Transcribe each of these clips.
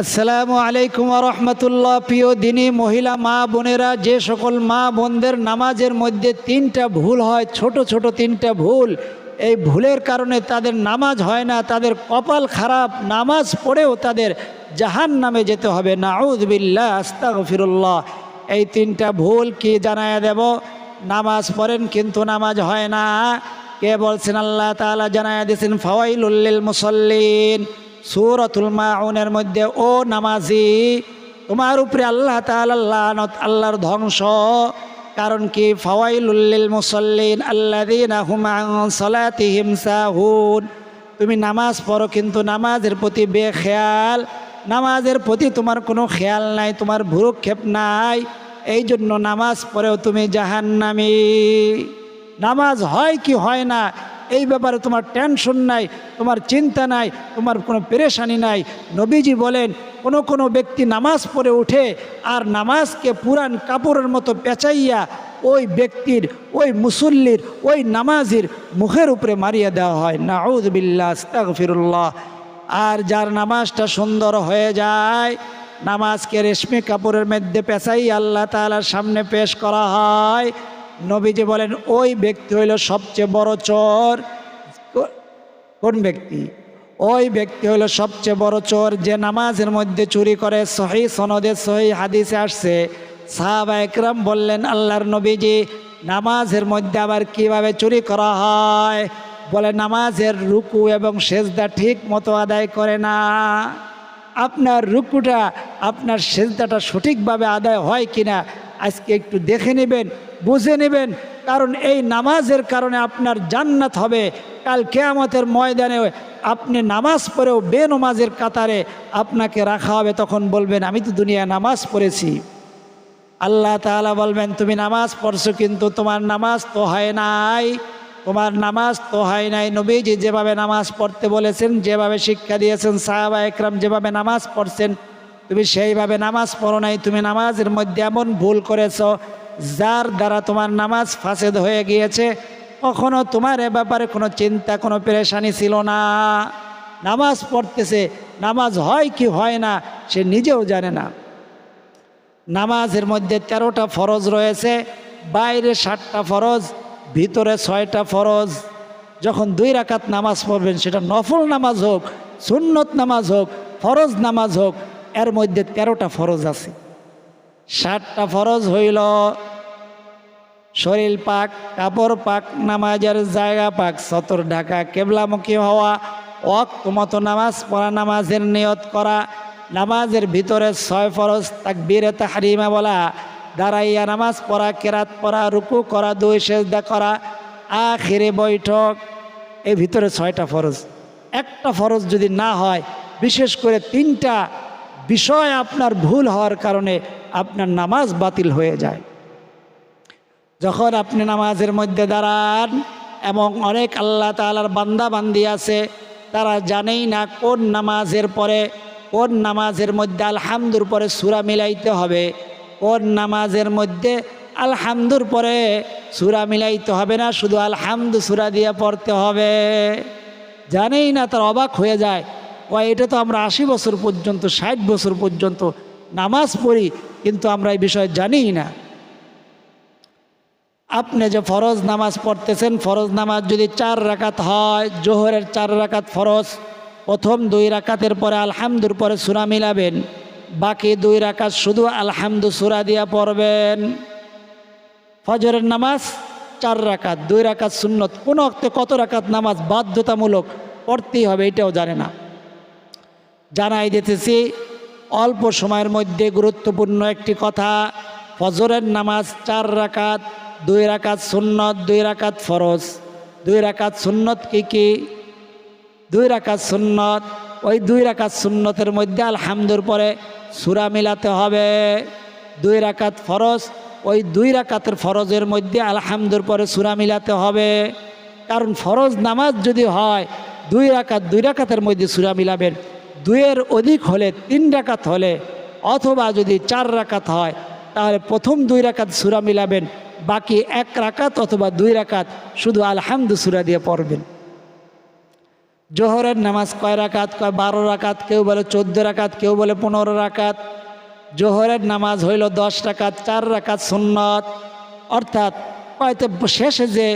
আসসালামু আলাইকুম রহমতুল্লাহ। প্রিয় দিনী মহিলা, মা বোনেরা, যে সকল মা বোনদের নামাজের মধ্যে তিনটা ভুল হয়, ছোট ছোট তিনটা ভুল, এই ভুলের কারণে তাদের নামাজ হয় না, তাদের কপাল খারাপ, নামাজ পড়েও তাদের জাহান নামে যেতে হবে। নাউদ্বিল্লা আস্তাগফিরুল্লাহ। এই তিনটা ভুল কি জানায় দেব? নামাজ পড়েন কিন্তু নামাজ হয় না। কে বলছেন? আল্লাহ তাআলা জানায় দিয়েছেন ফাওয়াইলুল্লিল মুসল্লিন। সুরতুল মাউনের মধ্যে, ও নামাজি, তোমার উপরে আল্লাহ তাআলা আল্লাহর ধ্বংস। কারণ কি? ফাওয়াইলুল্লিল মুসল্লিন আন সালাতিহিম সাহুন। তুমি নামাজ পড়ো, কিন্তু নামাজের প্রতি বেখেয়াল। নামাজের প্রতি তোমার কোনো খেয়াল নাই, তোমার ভুরুক্ষেপ নাই। এই জন্য নামাজ পড়েও তুমি জাহান্নামী। নামাজ হয় কি হয় না? এই ব্যাপারে তোমার টেনশন নাই, তোমার চিন্তা নাই, তোমার কোনো পেরেশানি নাই। নবীজি বলেন, কোনো কোনো ব্যক্তি নামাজ পড়ে উঠে আর নামাজকে পুরান কাপড়ের মতো পেঁচাইয়া ওই ব্যক্তির, ওই মুসল্লির, ওই নামাজির মুখের উপরে মারিয়ে দেওয়া হয়। নাউদ বিল্লাহ, আস্তাগফিরুল্লাহ। আর যার নামাজটা সুন্দর হয়ে যায়, নামাজকে রেশমি কাপড়ের মধ্যে পেঁচাই আল্লাহ তাআলার সামনে পেশ করা হয়। নবীজি বলেন, ওই ব্যক্তি হইল সবচেয়ে বড় চোর। কোন ব্যক্তি? ওই ব্যক্তি হলো সবচেয়ে বড় চোর যে নামাজের মধ্যে চুরি করে সহি সনদে, সহি হাদিসে আসছে। সাহাবা একরাম বললেন, আল্লাহর নবীজি, নামাজের মধ্যে আবার কীভাবে চুরি করা হয়? বলে, নামাজের রুকু এবং সেজদা ঠিক মতো আদায় করে না। আপনার রুকুটা, আপনার সেজদাটা সঠিকভাবে আদায় হয় কিনা আজকে একটু দেখে নেবেন, বুঝে নেবেন, কারণ এই নামাজের কারণে আপনার জান্নাত হবে। কাল কেয়ামতের ময়দানে আপনি নামাজ পড়েও বেনমাজের কাতারে আপনাকে রাখা হবে, তখন বলবেন, আমি তো দুনিয়া নামাজ পড়েছি। আল্লাহ তাআলা বলবেন, তুমি নামাজ পড়ছো কিন্তু তোমার নামাজ তো হয় নাই। তোমার নামাজ তো হয় নাই। নবীজি যেভাবে নামাজ পড়তে বলেছেন, যেভাবে শিক্ষা দিয়েছেন সাহাবা একরাম যেভাবে নামাজ পড়ছেন তুমি সেইভাবে নামাজ পড়ো নাই, তুমি নামাজের মধ্যে এমন ভুল করেছ, যার দ্বারা তোমার নামাজ ফাসেদ হয়ে গিয়েছে, কখনো তোমার এ ব্যাপারে কোনো চিন্তা, কোনো পেরেশানি ছিল না। নামাজ পড়তেছে, নামাজ হয় কি হয় না, সে নিজেও জানে না। নামাজের মধ্যে তেরোটা ফরজ রয়েছে, বাইরে ষাটটা ফরজ, ভিতরে ছয়টা ফরজ। যখন দুই রাকাত নামাজ পড়বেন, সেটা নফল নামাজ হোক, সুন্নত নামাজ হোক, ফরজ নামাজ হোক এর মধ্যে তেরোটা ফরজ আছে। ষাটটা ফরজ হইল শরীর পাক, কাপড় পাক, নামাজের জায়গা পাক, সতর ঢাকা, কেবলামুখী হওয়া, ওয়াক্ত মতো নামাজ পড়া, নামাজের নিয়ত করা, নামাজের ভিতরে ছয় ফরজ তাক তাকবীরে, তাহরিমা বলা, দাঁড়াইয়া নামাজ পড়া, কেরাত পড়া, রুকু করা, দুই সেজদা করা, আখিরে বৈঠক এই ভিতরে ছয়টা ফরজ। একটা ফরজ যদি না হয়, বিশেষ করে তিনটা বিষয় আপনার ভুল হওয়ার কারণে আপনার নামাজ বাতিল হয়ে যায়। যখন আপনি নামাজের মধ্যে দাঁড়ান এবং অনেক আল্লাহ তালার বান্দা বান্দি আছে, তারা জানেই না কোন নামাজের পরে, কোন নামাজের মধ্যে আলহামদুর পরে সুরা মিলাইতে হবে, কোন নামাজের মধ্যে আলহামদুর পরে সুরা মিলাইতে হবে না, শুধু আলহামদু সুরা দিয়ে পড়তে হবে। জানেই না তার অবাক হয়ে যায় ও এটা তো আমরা আশি বছর পর্যন্ত, ষাট বছর পর্যন্ত নামাজ পড়ি, কিন্তু আমরা এই বিষয়ে জানিই না। আপনি যে ফরজ নামাজ পড়তেছেন, ফরজ নামাজ যদি চার রাকাত হয়, জোহরের চার রাকাত ফরজ, প্রথম দুই রাকাতের পরে আলহামদুর পরে সুরা মিলাবেন, বাকি দুই রাকাত শুধু আলহামদু সুরা দিয়া পড়বেন। ফজরের নামাজ চার রাকাত, দুই রাকাত সুন্নত, কোন অক্তে কত রাকাত নামাজ বাধ্যতামূলক পড়তেই হবে, এটাও জানে না। জানাই দিতেছি, অল্প সময়ের মধ্যে গুরুত্বপূর্ণ একটি কথা, ফজরের নামাজ চার রাকাত, দুই রাকাত সুন্নত, দুই রাকাত ফরজ। দুই রাকাত সুন্নত কি কি? দুই রাকাত সুন্নত, ওই দুই রাকাত সুন্নতের মধ্যে আলহামদুর পরে সুরা মিলাতে হবে। দুই রাকাত ফরজ, ওই দুই রাকাতের ফরজের মধ্যে আলহামদুর পরে সুরা মিলাতে হবে। কারণ ফরজ নামাজ যদি হয়, দুই রাকাত, দুই রাকাতের মধ্যে সুরা মিলাবেন। দুইয়ের অধিক হলে তিন রাকাত হলে অথবা যদি চার রাকাত হয়, তাহলে প্রথম দুই রাকাত সুরা মিলাবেন, বাকি এক রাকাত অথবা দুই রাকাত শুধু আলহামদু সুরা দিয়ে পড়বেন। জোহরের নামাজ কয় রাকাত, কয় বারো রাকাত, কেউ বলে চোদ্দ রাকাত, কেউ বলে পনেরো রাকাত। জোহরের নামাজ হইল দশ রাকাত, চার রাকাত সুন্নত। অর্থাৎ হয়তো শেষে যে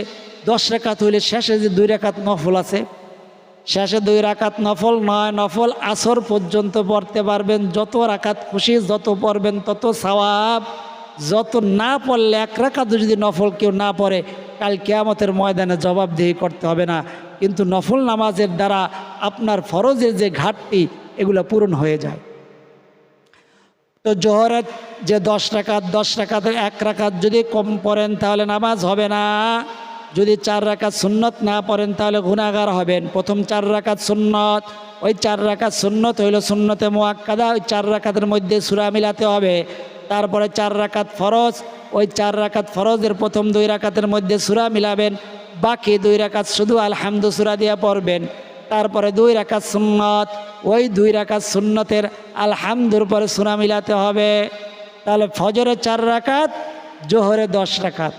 দশ রাকাত হইলে শেষে যে দুই রাকাত নফল আছে শেষে দুই রাকাত নফল নয়, নফল আসর পর্যন্ত পড়তে পারবেন। যত রাকাত খুশি, যত পড়বেন, তত সওয়াব। যত না পড়লে এক রাকাত যদি নফল কেউ না পড়ে, কাল কেয়ামতের ময়দানে জবাবদিহি করতে হবে না। কিন্তু নফল নামাজের দ্বারা আপনার ফরজের যে ঘাটতি, এগুলো পূরণ হয়ে যায়। তো জোহরের যে দশ রাকাত, দশ রাকাতের এক রাকাত যদি কম পড়েন, তাহলে নামাজ হবে না। যদি চার রাকাত সুন্নত না পড়েন, তাহলে গুণাগার হবেন। প্রথম চার রাকাত সুন্নত, ওই চার রাকাত সুন্নত হইল সুন্নতে মোয়াক্কাদা ওই চার রাকাতের মধ্যে সুরা মিলাতে হবে। তারপরে চার রাকাত ফরজ, ওই চার রাকাত ফরজের প্রথম দুই রাকাতের মধ্যে সুরা মিলাবেন। বাকি দুই রাকাত শুধু আলহামদু সুরা দিয়া পড়বেন। তারপরে দুই রাকাত সুন্নত, ওই দুই রাকাত সুন্নতের আলহামদুর পরে সুরা মিলাতে হবে। তাহলে ফজরে চার রাকাত, জোহরে দশ রাকাত।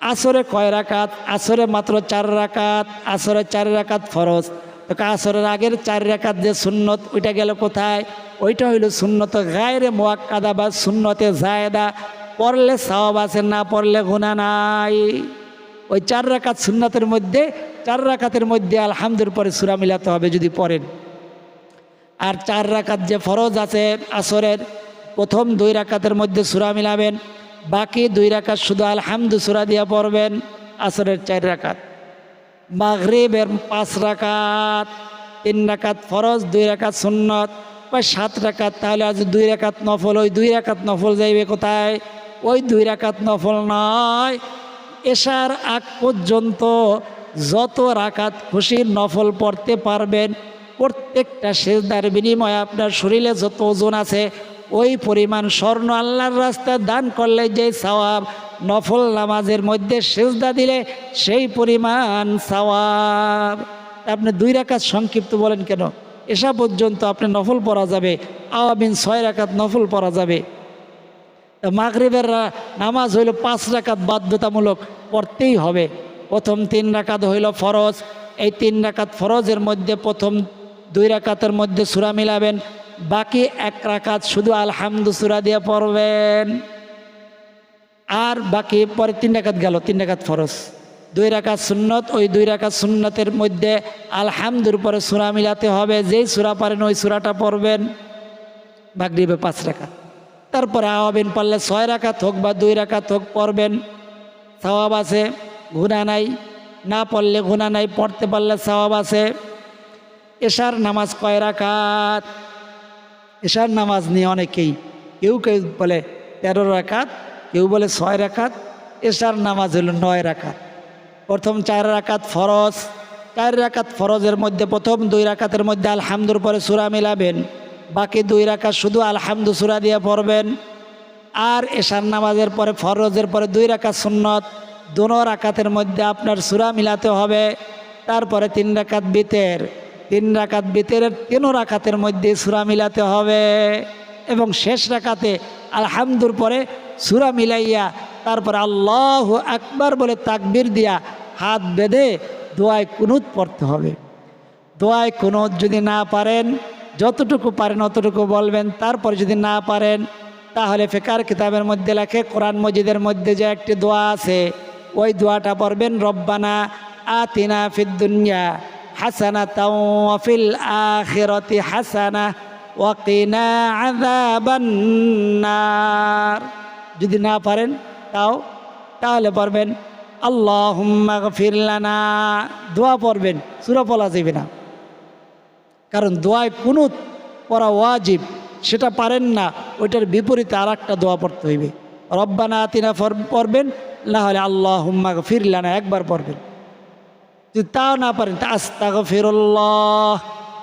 আসরে কয় রাকাত? আসরে মাত্র চার রাকাত। আসরে চার রাকাত ফরজ। তো আসরের আগের চার রাকাত যে সুন্নত, ওইটা গেল কোথায়? ওইটা হইল সুন্নত গায়েরে মোয়াক্কাদা বা সুন্নতে জায়দা পড়লে সাওয়াব আছে, না পড়লে গুণা নাই। ওই চার রাকাত সুন্নতের মধ্যে, চার রাকাতের মধ্যে আলহামদুর পরে সুরা মিলাতে হবে যদি পড়েন। আর চার রাকাত যে ফরজ আছে আসরের, প্রথম দুই রাকাতের মধ্যে সুরা মিলাবেন। বাকি দুই রাকাত শুধু আলহামদু সুরা দিয়া পড়বেন, আসরের চার রাকাত। মাগরিবের পাঁচ রাকাত, তিন রাকাত ফরজ, দুই রাকাত সুন্নত, বা সাত রাকাত, তাহলে আজ দুই রাকাত নফল, ওই দুই রাকাত নফল যাইবে কোথায়? ওই দুই রাকাত নফল নয়, এশার আগ পর্যন্ত যত রাকাত খুশি নফল পড়তে পারবেন, প্রত্যেকটা সেজদার বিনিময়ে আপনার শরীরে যত ওজন আছে ওই পরিমাণ স্বর্ণ আল্লাহর রাস্তায় দান করলে যে সওয়াব নফল নামাজের মধ্যে সেজদা দিলে সেই পরিমাণ সওয়াব। আপনি দুই রাকাত সংক্ষিপ্ত বলেন কেন? এসা পর্যন্ত আপনি নফল পড়া যাবে আওয়াবিন ছয় রাকাত নফল পড়া যাবে। মাগরিবের নামাজ হইল পাঁচ রাকাত বাধ্যতামূলক পড়তেই হবে। প্রথম তিন রাকাত হইল ফরজ, এই তিন রাকাত ফরজের মধ্যে প্রথম দুই রাকাতের মধ্যে সুরা মিলাবেন। বাকি এক রাকাত শুধু আলহামদু সুরা দিয়ে পড়বেন। আর বাকি পরে তিন রাকাত গেল, তিন রাকাত ফরজ। দুই রাকাত সুন্নত, ওই দুই রাকাত সুন্নতের মধ্যে আলহামদুর পরে সুরা মিলাতে হবে। যেই সুরা পারেন ওই সুরাটা পড়বেন। মাগরিবে পাঁচ রাকাত। তারপরে আওয়াবিন পারলে ছয় রাকাত হোক বা দুই রাকাত হোক পড়বেন। সওয়াব আছে গুণা নাই। না পড়লে গুণা নাই, পড়তে পারলে সওয়াব আছে। এশার নামাজ কয় রাকাত? এশার নামাজ নিয়ে অনেকেই, কেউ কেউ বলে তেরো রাকাত, কেউ বলে ছয় রাকাত, এশার নামাজ হলো নয় রাকাত। প্রথম চার রাকাত ফরজ, চার রাকাত ফরজের মধ্যে প্রথম দুই রাকাতের মধ্যে আলহামদুর পরে সুরা মিলাবেন, বাকি দুই রাকাত শুধু আলহামদু সুরা দিয়ে পড়বেন। আর এশার নামাজের পরে ফরজের পরে দুই রাকাত সুন্নত, দোনো রাকাতের মধ্যে আপনার সুরা মিলাতে হবে, তারপরে তিন রাকাত বিতের। তিন রাকাত বিতের তিনও রাকাতের মধ্যে সুরা মিলাতে হবে। এবং শেষ রাকাতে আলহামদুর পরে সুরা মিলাইয়া তারপরে আল্লাহ আকবার বলে তাকবির দিয়া হাত বেঁধে দোয়ায় কুনুত পড়তে হবে। দোয়ায় কুনুত যদি না পারেন, যতটুকু পারেন অতটুকু বলবেন, তারপর যদি না পারেন, তাহলে ফেকার কিতাবের মধ্যে লেখে, কোরআন মজিদের মধ্যে যে একটি দোয়া আছে, ওই দোয়াটা পড়বেন, রব্বানা আতিনা ফিদ্দুনিয়া হাসানা তাওয়াফিল আখিরতি হাসানা ওয়াকিনা আযাবান্নার। যদি না পারেন, তাও, তাহলে পড়বেন আল্লাহ ফিরলানা দোয়া পড়বেন, সুরা পলা যাবে না। কারণ দোয়ায় কুনুত পড়া ওয়াজিব, সেটা পারেন না, ওইটার বিপরীতে আর একটা দোয়া পড়তে হইবে। রব্বানা আতিনা পড়বেন, না হলে আল্লাহ হুম্মা ফিরলানা একবার পড়বেন। যদি তাও না পারেন, তা আস্তাগ ফিরুল্লাহ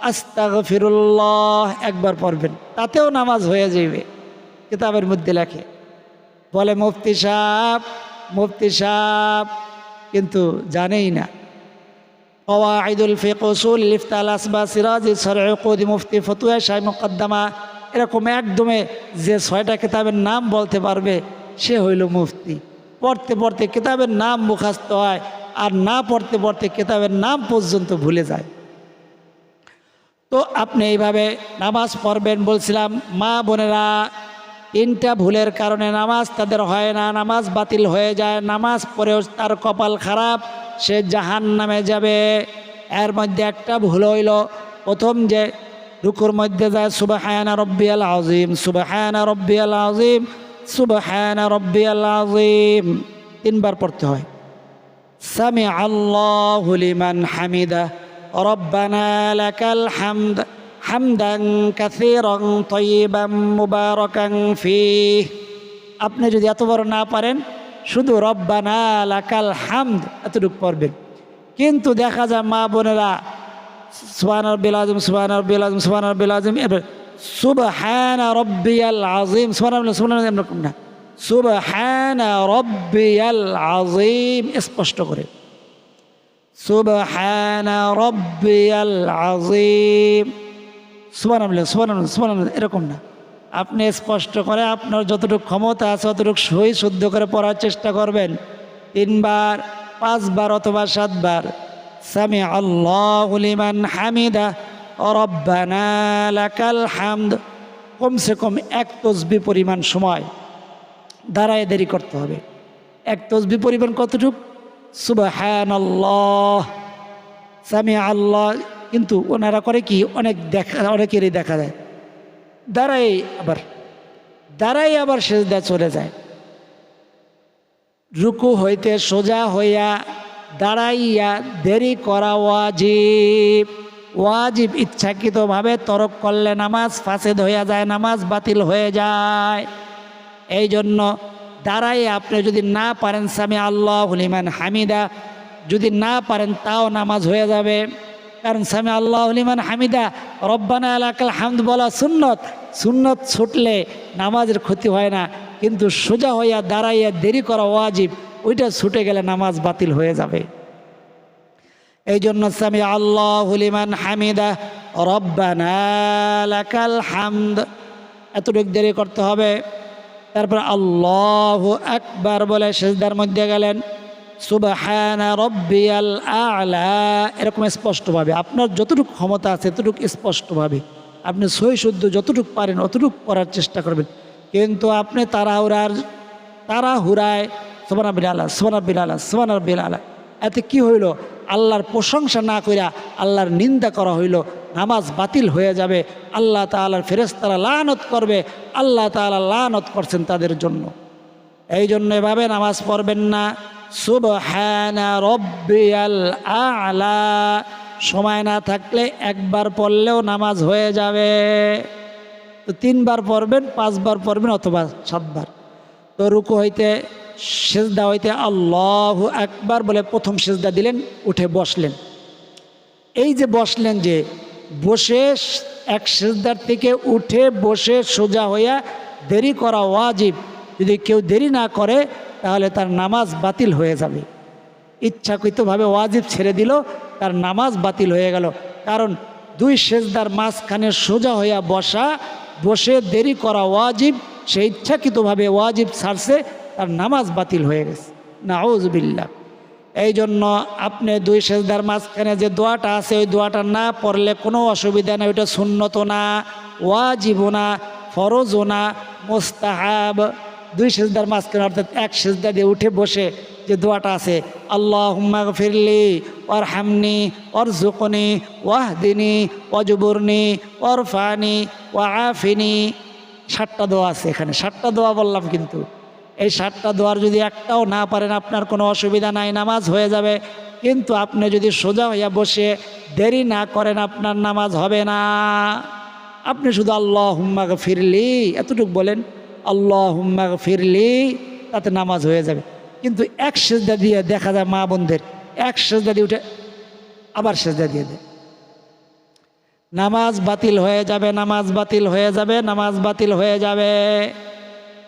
আস্তাগ ফিরুল্লাহ একবার পড়বেন। তাতেও নামাজ হয়ে যাইবে। কিতাবের মধ্যে লেখে, বলে মুফতি সাহ মুফতি সাহ কিন্তু জানেই না। কওয়াইদুল ফিক উসুল লিফতাল আসবা সিরাজ সরকুদি মুফতি ফতুয়া শাহ মুকদ্দমা। এরকম একদমে যে ছয়টা কিতাবের নাম বলতে পারবে, সে হইল মুফতি। পড়তে পড়তে কিতাবের নাম মুখাস্ত হয় আর না পড়তে পড়তে কিতাবের নাম পর্যন্ত ভুলে যায়। তো আপনি এইভাবে নামাজ পড়বেন বলছিলাম, মা বোনেরা, তিনটা ভুলের কারণে নামাজ তাদের হয় না, নামাজ বাতিল হয়ে যায়, নামাজ পড়েও তার কপাল খারাপ, সে জাহান নামে যাবে। এর মধ্যে একটা ভুল হইল, প্রথম যে রুকুর মধ্যে যায় সুবাহায়না রব্বিয়াল আজিম সুবাহায়না রব্বিয়াল আজিম সুবাহায়না রব্বিয়াল আজিম তিনবার পড়তে হয়। সামি আল্লাহু লিমান হামিদা রব্বানা লাকাল হামদ হামদান কাসীরান তাইয়িবান মুবারাকান ফীহ আপনি যদি এত বড় না পারেন, শুধু রব্বানা লাকাল হামদ এতটুকু পড়বেন। কিন্তু দেখা যায় মা বোনেরা আযিম সুবহান রব্বিল আযিম সুবহান রব্বিল আযিম সুবহান রব্বিয়াল আযিম সুবহান সুবহান এরকম না। সুবহান রব্বিয়াল আজিম স্পষ্ট করে। সুবহান রব্বিয়াল আযিম। সুবহানাল্লাহ সুবহানাল্লাহ সুবহানাল্লাহ, এরকম না। আপনি স্পষ্ট করে আপনার যতটুকু ক্ষমতা আছে ততটুকু সই শুদ্ধ করে পড়ার চেষ্টা করবেন। তিনবার, পাঁচবার অথবা সাতবার সামি আল্লাহ লিমান হামিদা, রব্বানা লাকাল হামদ। কমসে কম এক তসবি পরিমাণ সময়। দাঁড়ায় দেরি করতে হবে। এক তসবি পরিমাণ কতটুক? সুবাহান আল্লাহ সামি আল্লাহ কিন্তু ওনারা করে কি? অনেক দেখা, অনেকেরই দেখা যায়। দাঁড়াই আবার দাঁড়াই আবার সেজদা চলে যায়। রুকু হইতে সোজা হইয়া দাঁড়াইয়া দেরি করা ওয়াজিব। ওয়াজিব ইচ্ছাকৃতভাবে তরক করলে নামাজ ফাসেদ হইয়া যায়, নামাজ বাতিল হয়ে যায়। এই জন্য দাঁড়াই আপনি যদি না পারেন, সামি আল্লাহ হলিমান হামিদা যদি না পারেন, তাও নামাজ হয়ে যাবে। কারণ, সামি আল্লাহ হলিমান হামিদা রব্বানা আলাকাল হামদ বলা সুন্নত। সুন্নত ছুটলে নামাজের ক্ষতি হয় না। কিন্তু সোজা হইয়া দাঁড়াইয়া দেরি করা ওয়াজিব, ওইটা ছুটে গেলে নামাজ বাতিল হয়ে যাবে। এই জন্য সামি আল্লাহ হলিমান হামিদা রব্বানা লাকাল হামদ এতটুক দেরি করতে হবে। তারপর আল্লাহ আকবার বলে সেজদার মধ্যে গেলেন, সুবাহানা রব্বিয়াল আলা। এরকম স্পষ্টভাবে, আপনার যতটুকু ক্ষমতা আছে ততটুকু স্পষ্টভাবে, আপনি সই শুদ্ধ যতটুকু পারেন, অতটুকু করার চেষ্টা করবেন। কিন্তু আপনি তাড়াহুড়ার, তাড়াহুড়ায় সোমান আবিন আল্লাহ সোমান আল্লাহ সোমান আবিন এতে কি হইল? আল্লাহর প্রশংসা না কইরা আল্লাহর নিন্দা করা হইল, নামাজ বাতিল হয়ে যাবে, আল্লাহ তালার ফেরেস্তারা লানত করবে, আল্লাহ তালা লানত করছেন তাদের জন্য। এই জন্য এভাবে নামাজ পড়বেন না। সুবহানা রব্বিয়াল আলা। সময় না থাকলে একবার পড়লেও নামাজ হয়ে যাবে। তো তিনবার পড়বেন, পাঁচবার পড়বেন অথবা সাতবার। তো রুকু হইতে সেজদা হইতে আল্লাহ একবার বলে প্রথম সেজদা দিলেন, উঠে বসলেন। এই যে বসলেন যে, বসে এক সেজদার থেকে উঠে বসে সোজা হইয়া দেরি করা ওয়াজিব। যদি কেউ দেরি না করে, তাহলে তার নামাজ বাতিল হয়ে যাবে। ইচ্ছাকৃতভাবে ওয়াজিব ছেড়ে দিল, তার নামাজ বাতিল হয়ে গেল। কারণ দুই সেজদার মাঝখানে সোজা হইয়া বসা, বসে দেরি করা ওয়াজিব, সে ইচ্ছাকৃতভাবে ওয়াজিব ছাড়ছে তার নামাজ বাতিল হয়ে গেছে। নাউজবিল্লা এই জন্য আপনি দুই সেজদার মাঝখানে যে দোয়াটা আছে, ওই দোয়াটা না পড়লে কোনো অসুবিধা নেই। ওইটা শূন্যত না, ওয়াজিবও না, ফরজও না, মোস্তাহাব। দুই সেজদার মাঝখানে অর্থাৎ এক সেজদা দিয়ে উঠে বসে যে দোয়াটা আছে আল্লাহ ফিরলি ওর হামনি ওর জুকনি ওয়াহদিনী অজুবুরনি ওর ফানি ও আফিনি ষাটটা দোয়া আছে এখানে। ষাটটা দোয়া বললাম কিন্তু। এই ষাটটা দোয়ার যদি একটাও না পারেন, আপনার কোনো অসুবিধা নাই, নামাজ হয়ে যাবে। কিন্তু আপনি যদি সোজা হইয়া বসে দেরি না করেন, আপনার নামাজ হবে না। আপনি শুধু আল্লাহ হুম্মা ফিরলি এতটুকু বলেন আল্লাহ হুম্মা ফিরলি তাতে নামাজ হয়ে যাবে। কিন্তু এক সেজদা দিয়ে দেখা যায় মা বোনদের, এক সেজদা দিয়ে উঠে আবার সেজদা দিয়ে দেয়। নামাজ বাতিল হয়ে যাবে, নামাজ বাতিল হয়ে যাবে, নামাজ বাতিল হয়ে যাবে।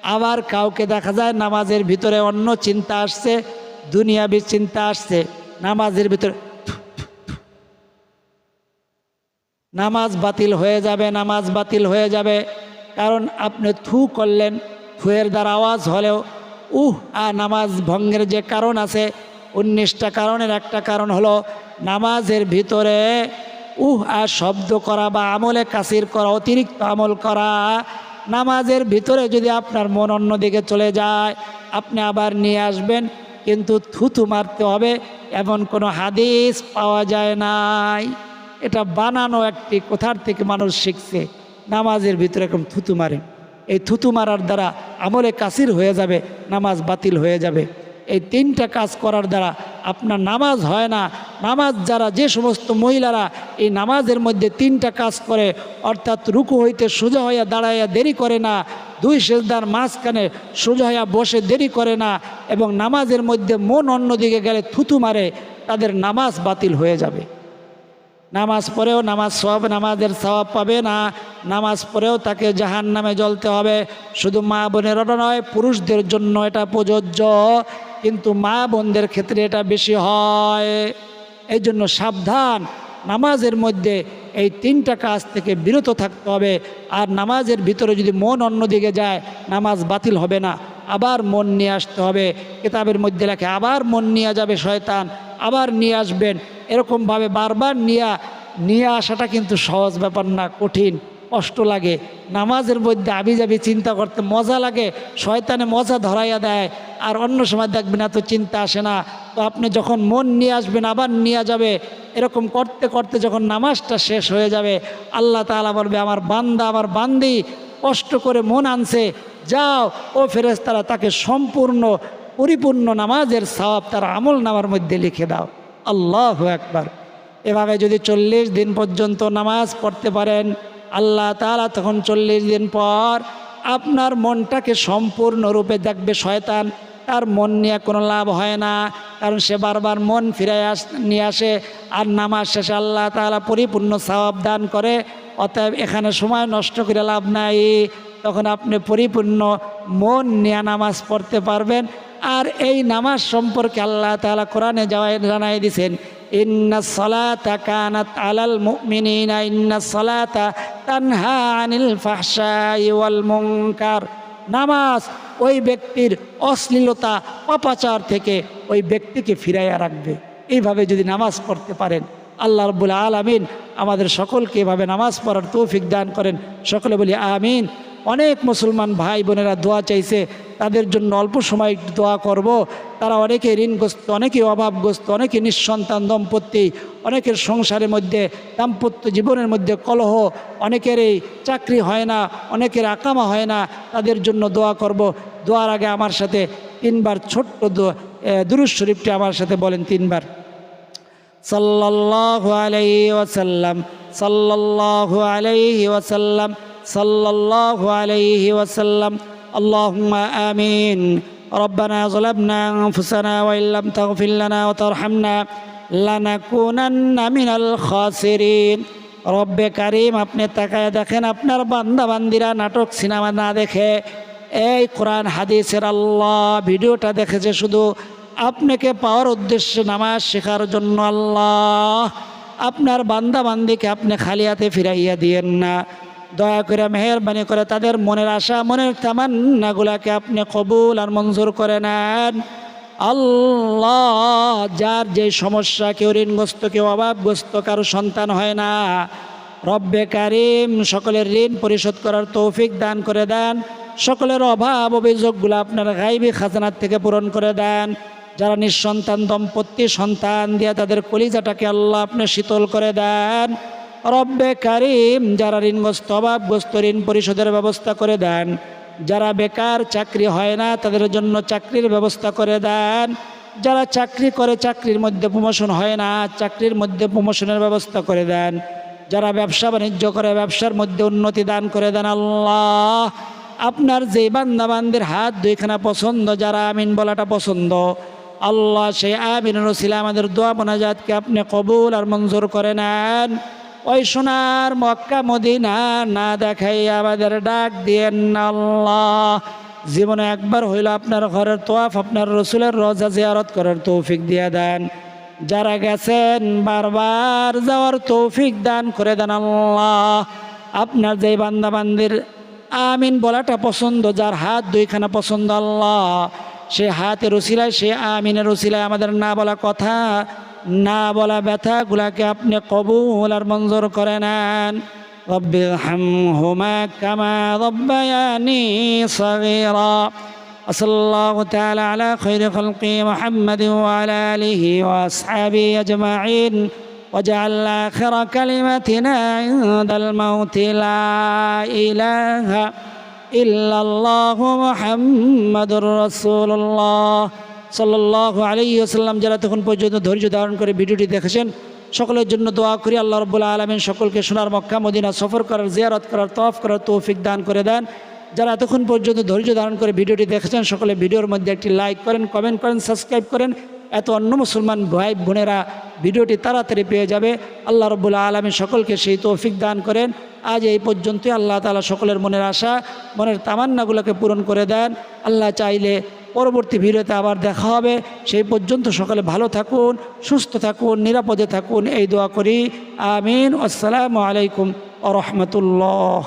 আবার কাউকে দেখা যায় নামাজের ভিতরে অন্য চিন্তা আসছে দুনিয়াবি চিন্তা আসছে, নামাজের ভিতরে নামাজ বাতিল হয়ে যাবে, নামাজ বাতিল হয়ে যাবে। কারণ আপনি থু করলেন, থুয়ের দ্বারা আওয়াজ হলেও, উহ, আ, নামাজ ভঙ্গের যে কারণ আছে, উনিশটা কারণের একটা কারণ হলো নামাজের ভিতরে উহ, আ, শব্দ করা বা আমলে কাসির করা, অতিরিক্ত আমল করা নামাজের ভিতরে যদি আপনার মন অন্যদিকে চলে যায়, আপনি আবার নিয়ে আসবেন, কিন্তু থুথু মারতে হবে, এমন কোনো হাদিস পাওয়া যায় নাই। এটা বানানো একটি কোথার থেকে মানুষ শিখছে, নামাজের ভিতরে এরকম থুতু মারে। এই থুতু মারার দ্বারা আমলে কাসির হয়ে যাবে, নামাজ বাতিল হয়ে যাবে। এই তিনটা কাজ করার দ্বারা আপনার নামাজ হয় না। নামাজ যারা যে সমস্ত মহিলারা এই নামাজের মধ্যে তিনটা কাজ করে, অর্থাৎ রুকু হইতে সোজা হইয়া দাঁড়াইয়া দেরি করে না, দুই সেজদার মাঝখানে সোজা হইয়া বসে দেরি করে না এবং নামাজের মধ্যে মন অন্যদিকে গেলে থুতু মারে, তাদের নামাজ বাতিল হয়ে যাবে। নামাজ পড়েও নামাজ সব নামাজের সওয়াব পাবে না। নামাজ পড়েও তাকে জাহান নামে জ্বলতে হবে। শুধু মা বোনেরও নয়, পুরুষদের জন্য এটা প্রযোজ্য। কিন্তু মা বোনদের ক্ষেত্রে এটা বেশি হয়। এই জন্য সাবধান। নামাজের মধ্যে এই তিনটা কাজ থেকে বিরত থাকতে হবে। আর নামাজের ভিতরে যদি মন অন্যদিকে যায়, নামাজ বাতিল হবে না। আবার মন নিয়ে আসতে হবে। কিতাবের মধ্যে লেখে, আবার মন নিয়ে যাবে শয়তান, আবার নিয়ে আসবেন। এরকমভাবে বারবার নিয়ে নিয়ে আসাটা কিন্তু সহজ ব্যাপার না, কঠিন, কষ্ট লাগে। নামাজের মধ্যে আবি যাবি চিন্তা করতে মজা লাগে, শয়তানে মজা ধরাইয়া দেয়। আর অন্য সময় দেখবেন এত চিন্তা আসে না। তো আপনি যখন মন নিয়ে আসবেন, আবার নিয়ে যাবে। এরকম করতে করতে যখন নামাজটা শেষ হয়ে যাবে, আল্লাহ তাআলা বলবে, আমার বান্দা, আমার বান্দি, কষ্ট করে মন আনছে। যাও, ও ফেরেশতারা, তাকে সম্পূর্ণ, পরিপূর্ণ নামাজের সওয়াব, তার আমল নামার মধ্যে লিখে দাও। আল্লাহ একবার এভাবে যদি চল্লিশ দিন পর্যন্ত নামাজ পড়তে পারেন, আল্লাহ তাআলা তখন চল্লিশ দিন পর আপনার মনটাকে সম্পূর্ণরূপে দেখবে শয়তান। তার মন নিয়ে কোনো লাভ হয় না, কারণ সে বারবার মন ফিরে আস, নিয়ে আসে আর নামাজ শেষে আল্লাহ তাআলা পরিপূর্ণ সওয়াব দান করে, অতএব এখানে সময় নষ্ট করে লাভ নাই। তখন আপনি পরিপূর্ণ মন নিয়ে নামাজ পড়তে পারবেন। আর এই নামাজ সম্পর্কে আল্লাহ তাআলা কোরআনে যাওয়াই জানাই দিছেন সলাতা কানাত আলাল ইন্না নামাজ ওই ব্যক্তির অশ্লীলতা, অপাচার থেকে ওই ব্যক্তিকে ফিরাইয়া রাখবে। এইভাবে যদি নামাজ পড়তে পারেন, আল্লাহ রব্বুল আলমিন আমাদের সকলকে এভাবে নামাজ পড়ার তৌফিক দান করেন। সকলে বলি, আমিন। অনেক মুসলমান ভাই বোনেরা দোয়া চাইছে, তাদের জন্য অল্প সময় একটু দোয়া করব। তারা অনেকে ঋণগ্রস্ত, অনেকে অভাবগ্রস্ত, অনেকে নিঃসন্তান দম্পতি, অনেকের সংসারের মধ্যে দাম্পত্য জীবনের মধ্যে কলহ অনেকেরই চাকরি হয় না, অনেকের আকামা হয় না, তাদের জন্য দোয়া করব। দোয়ার আগে আমার সাথে তিনবার ছোট্ট দুরুজ শরীফটি আমার সাথে বলেন তিনবার। সাল্লাল্লাহু আলাইহি ওয়াসাল্লাম, সাল্লাল্লাহু আলাইহি ওয়াসাল্লাম সাল্লাল্লাহু আলাইহি ওয়াসাল্লাম আল্লাহুম্মা আমিন ربنا ظلمنا أنفسنا وإن لم تغفر لنا وترحمنا لنكونن من الخاسرين রব্বে কারিম আপনি তাকায় দেখেন আপনার বান্দা বান্দিরা নাটক সিনেমা না দেখে এই কোরআন হাদিসের আল্লাহ ভিডিওটা দেখেছে শুধু আপনাকে পাওয়ার উদ্দেশ্যে নামাজ শেখার জন্য আল্লাহ আপনার বান্দা বান্দিকে আপনি খালি হাতে ফিরাইয়া দিয়েন না দয়া করে মেহরবানি করে তাদের মনের আশা, মনের তামান্নাগুলাকে আপনি কবুল আর মঞ্জুর করে নেন। আল্লাহ, যার যে সমস্যা, কেউ ঋণগ্রস্ত, কেউ অভাবগ্রস্ত, কারও সন্তান হয় না। রব্বে কারিম, সকলের ঋণ পরিশোধ করার তৌফিক দান করে দেন। সকলের অভাব অভিযোগগুলো আপনার গাইবী খাজানার থেকে পূরণ করে দেন। যারা নিঃসন্তান, দম্পতি সন্তান, দিয়ে তাদের কলিজাটাকে আল্লাহ আপনি শীতল করে দেন। রব্বে কারিম, যারা ঋণগ্রস্ত অভাবগ্রস্ত ঋণ পরিশোধের ব্যবস্থা করে দেন। যারা বেকার, চাকরি হয় না, তাদের জন্য চাকরির ব্যবস্থা করে দেন। যারা চাকরি করে, চাকরির মধ্যে প্রমোশন হয় না, চাকরির মধ্যে প্রমোশনের ব্যবস্থা করে দেন। যারা ব্যবসা বাণিজ্য করে, ব্যবসার মধ্যে উন্নতি দান করে দেন আল্লাহ। আপনার যে বান্দাবান্দের হাত দুইখানা পছন্দ, যারা আমিন বলাটা পছন্দ, আল্লাহ সেই আমিন রসিলা আমাদের দোয়া মোনাজাতকে আপনি কবুল আর মঞ্জুর করে নেন। ওই সোনার মক্কা মদিনা না দেখাই আমাদের ডাক দিয়েন আল্লাহ। জীবনে একবার হইল আপনার ঘরের তোয়াফ, আপনার রসুলের রজা জিয়ারত করার তৌফিক দিয়ে দেন। যারা গেছেন বারবার যাওয়ার তৌফিক দান করে দেন আল্লাহ। আপনার যে বান্দাবান্দির আমিন বলাটা পছন্দ, যার হাত দুইখানা পছন্দ আল্লাহ। সে হাতের রসিলায় সে আমিনের রসিলায় আমাদের না বলা কথা। না বলা ব্যথাগুলাকে আপনি কবুল আর মঞ্জুর করে নেন رب ارحمهما كما ربياني صغيرا وصلى الله تعالى على خير خلقه محمد وعلى آله وأصحابه أجمعين وجعل آخر كلمتنا عند الموت لا إله إلا الله محمد رسول الله সাল্লাহ আলী আসাল্লাম যারা তখন পর্যন্ত ধৈর্য ধারণ করে ভিডিওটি দেখেছেন, সকলের জন্য দোয়া করি, আল্লাহ রব্বুল্লা আলমিন সকলকে সোনার মক্কা, মদিনা সফর করার, জিয়ারত করার তফ করার তৌফিক দান করে দেন। যারা এতক্ষণ পর্যন্ত ধৈর্য ধারণ করে ভিডিওটি দেখেছেন, সকলে ভিডিওর মধ্যে একটি লাইক করেন, কমেন্ট করেন, সাবস্ক্রাইব করেন। এত অন্য মুসলমান ভাই বোনেরা ভিডিওটি তাড়াতাড়ি পেয়ে যাবে। আল্লাহ রব্বুল্লা আলমী সকলকে সেই তৌফিক দান করেন। আজ এই পর্যন্তই, আল্লাহ তালা সকলের মনের আশা, মনের তামান্নাগুলোকে পূরণ করে দেন। আল্লাহ চাইলে পরবর্তী ভিডিওতে আবার দেখা হবে। সেই পর্যন্ত সকলে ভালো থাকুন, সুস্থ থাকুন, নিরাপদে থাকুন। এই দোয়া করি। আমিন। আসসালামু আলাইকুম আ রহমতুল্লাহ।